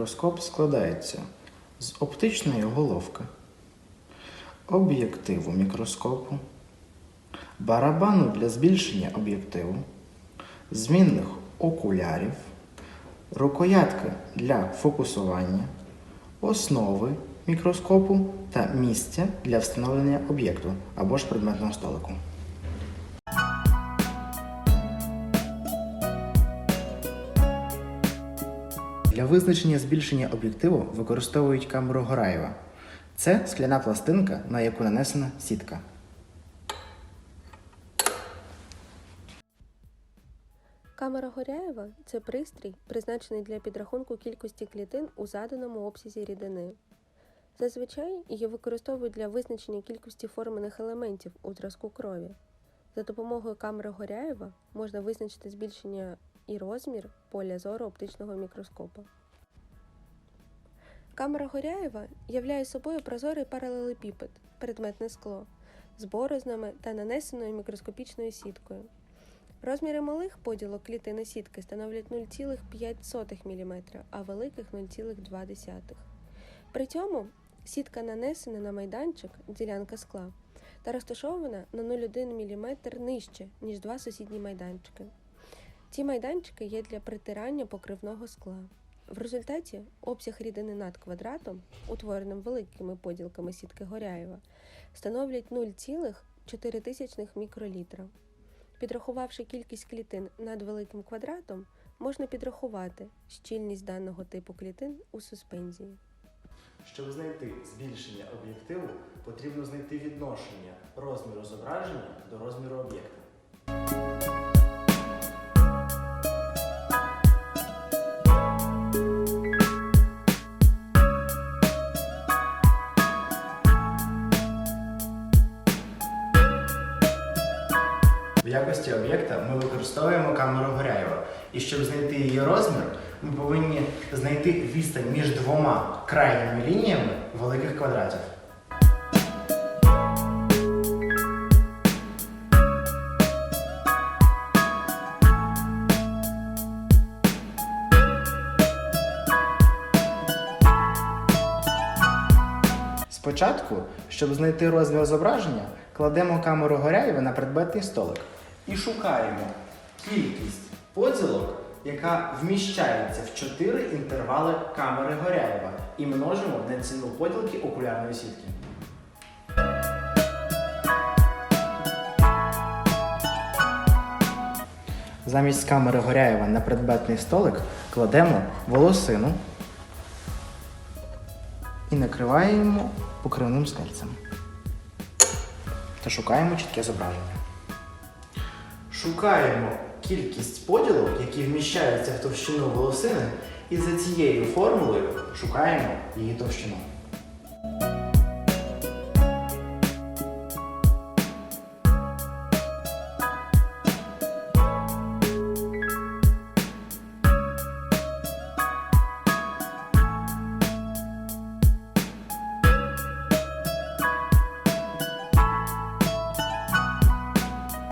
мікроскоп складається з оптичної головки, об'єктиву мікроскопу, барабану для збільшення об'єктиву, змінних окулярів, рукоятки для фокусування, основи мікроскопу та місця для встановлення об'єкту або ж предметного столику. Для визначення збільшення об'єктиву використовують камеру Гораєва. Це скляна пластинка, на яку нанесена сітка. Камера Горяєва це пристрій, призначений для підрахунку кількості клітин у заданому обсязі рідини. Зазвичай її використовують для визначення кількості формених елементів у зразку крові. За допомогою камери Горяєва можна визначити збільшення і розмір поля зору оптичного мікроскопа. Камера Горяєва являє собою прозорий паралелепіпед, предметне скло, з борознами та нанесеною мікроскопічною сіткою. Розміри малих поділок клітини сітки становлять 0,5 мм, а великих 0,2. При цьому сітка нанесена на майданчик, ділянка скла, та розташована на 0,1 мм нижче, ніж два сусідні майданчики. Ці майданчики є для притирання покривного скла. В результаті обсяг рідини над квадратом, утвореним великими поділками сітки Горяєва, становлять 0,4 мікролітра. Підрахувавши кількість клітин над великим квадратом, можна підрахувати щільність даного типу клітин у суспензії. Щоб знайти збільшення об'єктиву, потрібно знайти відношення розміру зображення до розміру об'єкта. В якості об'єкта ми використовуємо камеру Горяєва. І щоб знайти її розмір, ми повинні знайти відстань між двома крайніми лініями великих квадратів. Спочатку, щоб знайти розмір зображення, кладемо камеру Горяєва на предметний столик і шукаємо кількість поділок, яка вміщається в 4 інтервали камери Горяєва, і множимо на ціну поділки окулярної сітки. Замість камери Горяєва на предметний столик кладемо волосину і накриваємо покривним скальцем. Та шукаємо чітке зображення. Шукаємо кількість поділок, які вміщаються в товщину волосини, і за цією формулою шукаємо її товщину.